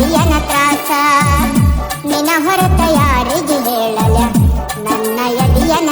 ಸತಿಯನ ತ್ರಾಸ ನಿನ ಹೊರತ ಯಾರಿಗೆ ಹೇಳಲ ನನ್ನ ಯದಿಯನ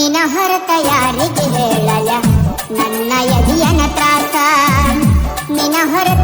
ನಿನ್ನ ಹೊರತ ಯಾರಿಗೆ ಹೇಳಲ ನನ್ನ ಯದಿಯನ ತ್ರಾಸ ನಿನ್ನ ಹೊರತ